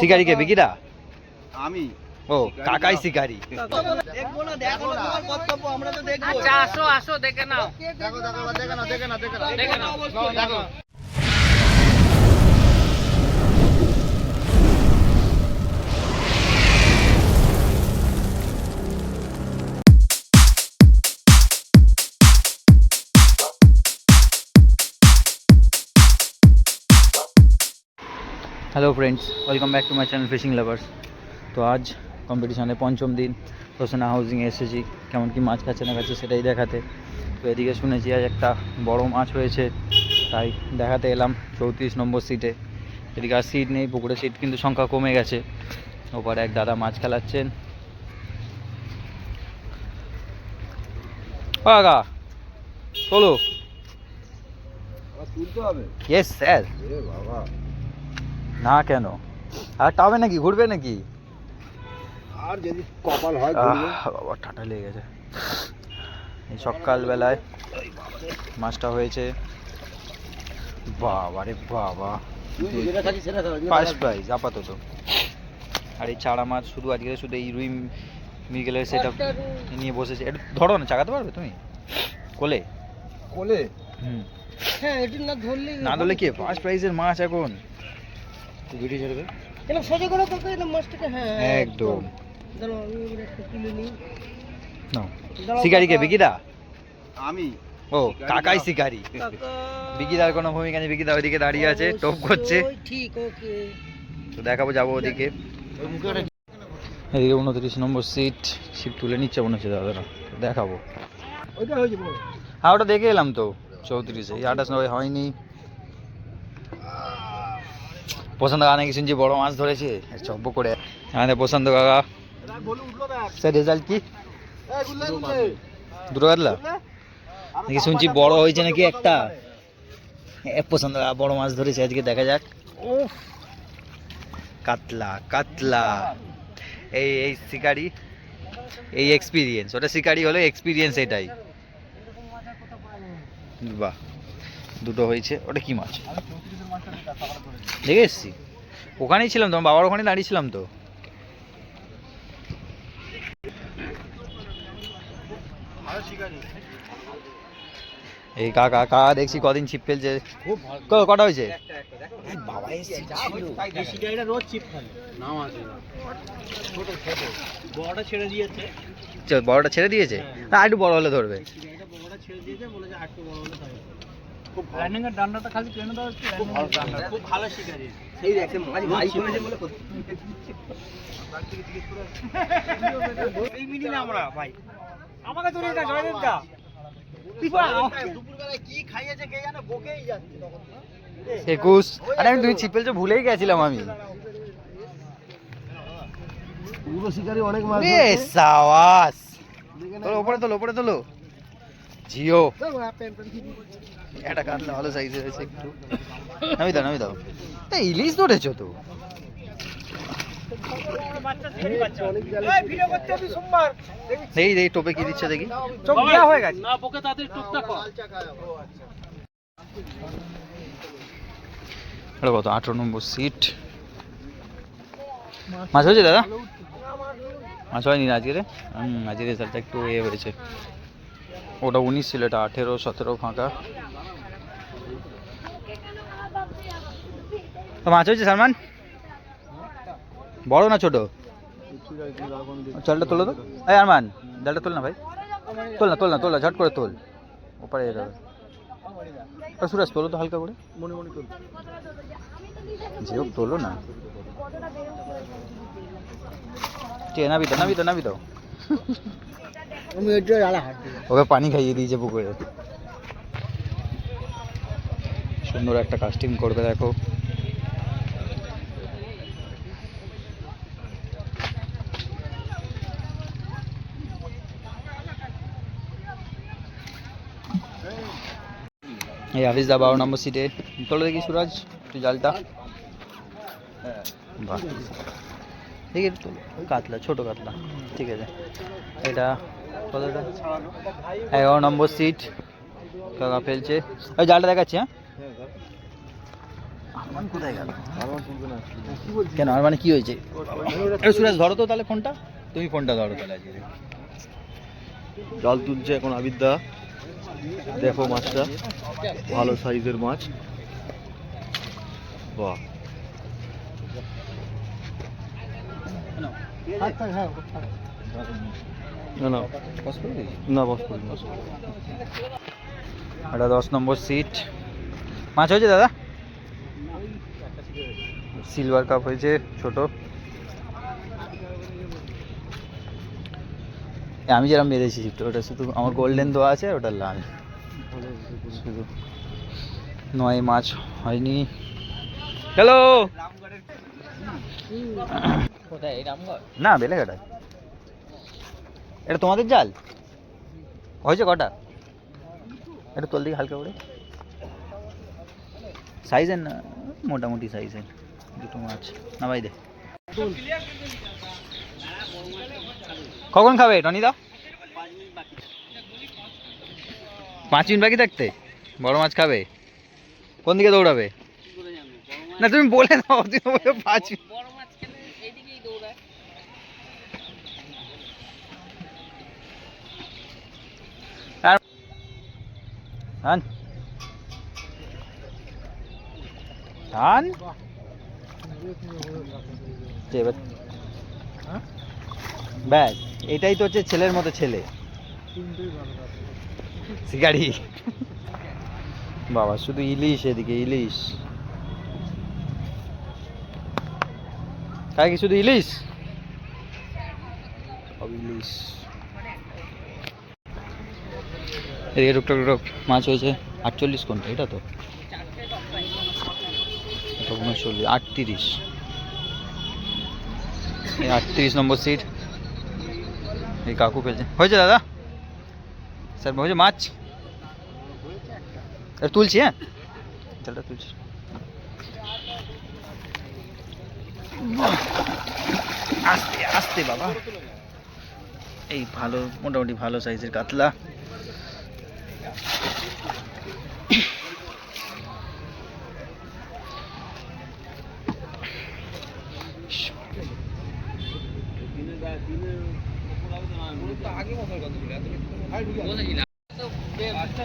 শিকারিকে বিকিরা আমি। ও কাকাই শিকারি দেখব না দেখো না তোমার কর্তব্য আমরা তো দেখব। আচ্ছা আসো আসো দেখে নাও। দেখো দেখো দেখে নাও দেখে নাও দেখে নাও। দেখে নাও। Hello friends welcome back to my channel fishing lovers তো আজ কম্পিটিশনে পঞ্চম দিন রোশনা হাউজিংয়ে এসেছি। কেমন কি মাছ খাচ্ছে না খাচ্ছে সেটাই দেখাতে। তো এদিকে শুনেছি আজ একটা বড় মাছ হয়েছে। তাই দেখাতে এলাম চৌত্রিশ নম্বর সিটে এদিকে আর সিট নেই পুকুরে সিট কিন্তু সংখ্যা কমে গেছে। ওপারে এক দাদা মাছ খেলাচ্ছেন। কাকা চলো তুলতে হবে? ইয়েস স্যার বাবা। না কেন? আর টাবে নাকি? ঘুরবে নাকি? আর যদি কপাল হয় বাবা ঠাটা লেগে গেছে। এই সকালবেলায় মাছটা হয়েছে। বাবা রে বাবা। যেটা খাচ্ছি সেটা খাও ফার্স্ট প্রাইজ আপাতত। আর এই চারা মাছ শুধু আজকে শুধু এই রুই মিগেলের সেটা নিয়ে বসেছে। একটু ধরো না চাকাতে পারবে তুমি? কোলে? কোলে? হুম। হ্যাঁ এটি না ধরলে না ধরলে কি? ফার্স্ট প্রাইজের মাছ এখন। ভিডিও ছেড়ে এরকম সোজা করে তো না মাছটাকে হ্যাঁ একদম। দাঁড়াও আমি এবার একটা তুলে নিই। নাও। দাঁড়াও, শিকারিকে বিকিদা? আমি? ও কাকাই শিকারি। বিকিদার কোনো ভূমিকা নেই বিকিদা ওইদিকে দাঁড়িয়ে আছে টপ করছে। ঠিক ওকে। তো দেখাবো যাব ওদিকে। এদিকে উনত্রিশ নম্বর সিট সিট তুলে নিচ্ছে মনে হচ্ছে দাদারা। দেখাবো। হয়ে হ্যাঁ ওটা দেখে এলাম তো চৌত্রিশে। এই আঠাশ নয় হয়নি। পছন্দ কাকা নাকি শুনছি? বড় মাছ ধরেছে। চব্য করে। আমাদের পছন্দ কাকা। স্যার রেজাল্ট কি? দুটো কাতলা নাকি শুনছি বড় হয়েছে নাকি একটা? পছন্দ কাকা বড় মাছ ধরেছে। আজকে দেখা যাক। ও কাতলা কাতলা। এই এই শিকারি এই এক্সপিরিয়েন্স ওটা শিকারি হলে এক্সপিরিয়েন্স এটাই। বাহ। দুটো হয়েছে। ওটা কি মাছ? দেখে এসছি। ওখানেই ছিলাম তো আমার বাবার ওখানে দাঁড়িয়েছিলাম তো। এই কাকা কাকা দেখছি কদিন ছিপ ফেলছে। কটা হয়েছে? বড়টা ছেড়ে দিয়েছে? না, একটু বড় হলে ধরবে। খুব রানিং এর ডান্ডাটা খালি টেনে দাও একটু খুব ভালো ডান্ডা। খুব ভালো শিকারি। সেই দেখে মাঝে ভাই করেছে বলে এই মিনিলে আমরা ভাই। আমাকে তো এটা জয়দেব দা দুপুরবেলায় কি খাইয়েছে কে জানে বকেই যাচ্ছে তখন। একুশ আরে আমি তুমি ছিপ ফেলছো ভুলেই গেছিলাম আমি। পুরো শিকারি অনেক এ সাওয়াস তোলো ওপরে তোলো ওপরে তোলো। জিও। একটা কাটলে ভালো সাইজের হয়েছে একটু। নামি দাও নামি দাও। এই ইলিশ ধরেছো তো। দেখি দেখি টোপে কি দিচ্ছে দেখি। চোখ দেওয়া হয়ে গেছে। না বকে তাদের টুকটাক এটা কত? আঠারো নম্বর সিট মাছ হয়েছে দাদা? মাছ হয়নি না আজকে রে? আজকে রেজাল্টটা একটু এ হয়েছে। ওটা উনিশ ছিল এটা আঠেরো সতেরো ফাঁকা। তো মাছ হয়েছে সালমান? বড় না ছোট? জলটা তোলো তো। এই আরমান জলটা তোল না ভাই। তোল না তোল না তোল না ঝট করে তোল। ওপারে যেতে হবে সুরাজ তোলো তো হালকা করে। মনে মনে চলছে যে হোক তোলো না। ঠিক নাবি দাও নাবি দাও নাবি দিই ওকে পানি খাইয়ে দিয়েছে পুকুরে। সুন্দর একটা কাস্টিং করবে দেখো। এই হাফিজ দা বারো নম্বর সিটে তোলো দেখি সুরাজ, একটু জালটা। বাহ। আছে তোলো কাতলা, ছোট কাতলা। ঠিক আছে। এটা কতটা? এগারো নম্বর সিট কাকা ফেলছে। ওই জালটা দেখাচ্ছি হ্যাঁ? কেন আর মানে কি হয়েছে? একটু সুরেশ ধরো তো তাহলে ফোনটা। তুমি ফোনটা ধরো তাহলে। জাল তুলছে এখন আবিদ্যা দেখো মাছটা। ভালো সাইজের মাছ। বাহ। না বস দশ নম্বর সিট মাছ হয়েছে দাদা? সিলভার কাপ হয়েছে, ছোট। আমি যেরকম বেঁধেছি ছিপটা ওটা শুধু আমার গোল্ডেন দোয়া আছে ওটা লাল। শুধু নয় মাছ হয়নি। হ্যালো! না বেলেঘাটায়। এটা তোমাদের জাল? হয়েছে কটা? এটা তোল দিকে হালকা করে। সাইজের না মোটামুটি সাইজের দুটো মাছ। না ভাই দে। কখন খাবে? টনিদা পাঁচ মিনিট বাকি থাকতে? বড় মাছ খাবে? কোন দিকে দৌড়াবে? না তুমি বলে দাও তুমি বলে পাঁচ টান টান এবার ব্যাস, এটাই তো হচ্ছে ছেলের মতো ছেলে। শিকারি। বাবা, শুধু ইলিশ এদিকে, ইলিশ। কি শুধু ইলিশ? ইলিশ। এদিকে টুকটাক টুকটাক মাছ হয়েছে। আটচল্লিশ কোনটা এটা তো? উনচল্লিশ আটত্রিশ আটত্রিশ নম্বর সিট এই কাকু ফেলছে হয়েছে দাদা স্যার হয়েছে মাছ এটা তুলছি হ্যাঁ জালটা তুলছি আস্তে আস্তে বাবা এই ভালো, মোটামুটি ভালো সাইজের কাতলা।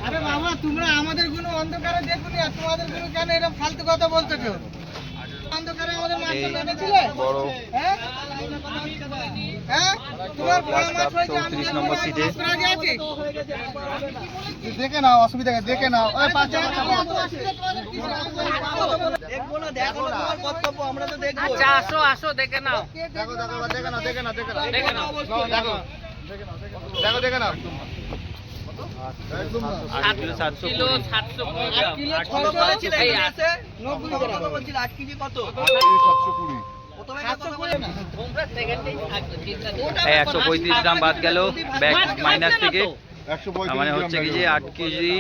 আরে বাবা তোমরা আমাদের কোনো অন্ধকারে দেখুনি আর তোমাদের কোনো কেন এরকম ফালতু কথা বলছো কেউ? অন্ধকারে আমাদের মাছটা মেরেছিলে হ্যাঁ? হ্যাঁ? তোমার বড় মাছ হয়েছে চৌত্রিশ নম্বর সিটে দেখে নাও অসুবিধা দেখে নাও। ওই দেখব না দেখো না তোমার কর্তব্য আমরা তো দেখব। আচ্ছা আসো আসো দেখে নাও। দেখো দেখো দেখে নাও দেখে নাও দেখে নাও। দেখে নাও। দেখো দেখো দেখে নাও। একশো পঁয়ত্রিশ গ্রাম বাদ গেল ব্যাগ মাইনাস থেকে। মানে হচ্ছে কি যে আট কেজি